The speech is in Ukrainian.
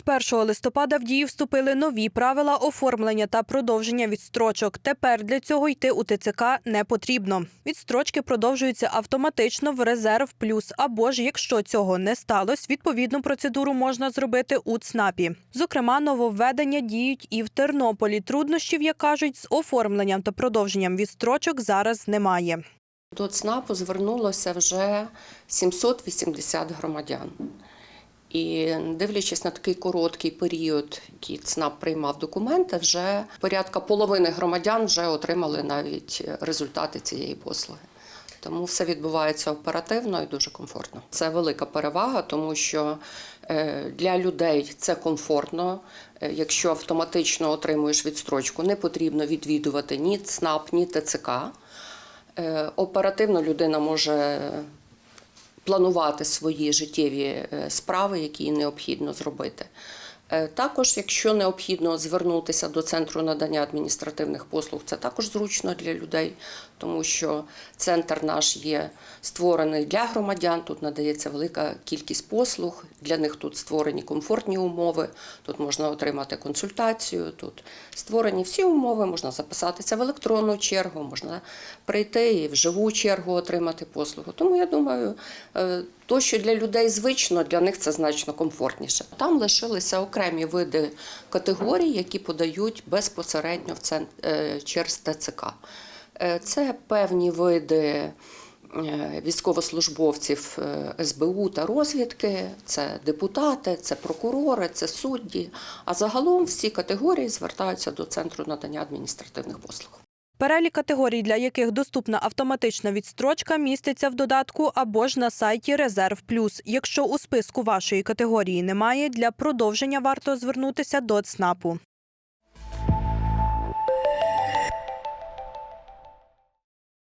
З 1 листопада в дію вступили нові правила оформлення та продовження відстрочок. Тепер для цього йти у ТЦК не потрібно. Відстрочки продовжуються автоматично в резерв плюс. Або ж, якщо цього не сталося, відповідну процедуру можна зробити у ЦНАПі. Зокрема, нововведення діють і в Тернополі. Труднощів, як кажуть, з оформленням та продовженням відстрочок зараз немає. До ЦНАПу звернулося вже 780 громадян. І дивлячись на такий короткий період, який ЦНАП приймав документи, вже порядка половини громадян вже отримали навіть результати цієї послуги. Тому все відбувається оперативно і дуже комфортно. Це велика перевага, тому що е, для людей це комфортно. Е, Якщо автоматично отримуєш відстрочку, не потрібно відвідувати ні ЦНАП, ні ТЦК. Е, Оперативно людина може планувати свої життєві е, справи, які необхідно зробити. Е, Також, якщо необхідно звернутися до центру надання адміністративних послуг, це також зручно для людей, тому що центр наш є створений для громадян. Тут надається велика кількість послуг. Для них тут створені комфортні умови. Тут можна отримати консультацію. Тут створені всі умови. Можна записатися в електронну чергу, можна прийти і в живу чергу отримати послугу. Тому я думаю, е, то, що для людей звично, для них це значно комфортніше. Там лишилися окремі види категорій, які подають безпосередньо в цен- е, через ТЦК. Е, Це певні види е, військовослужбовців СБУ та розвідки, це депутати, це прокурори, це судді. А загалом всі категорії звертаються до центру надання адміністративних послуг. Перелік категорій, для яких доступна автоматична відстрочка, міститься в додатку або ж на сайті Резерв Плюс. Якщо у списку вашої категорії немає, для продовження варто звернутися до ЦНАПу.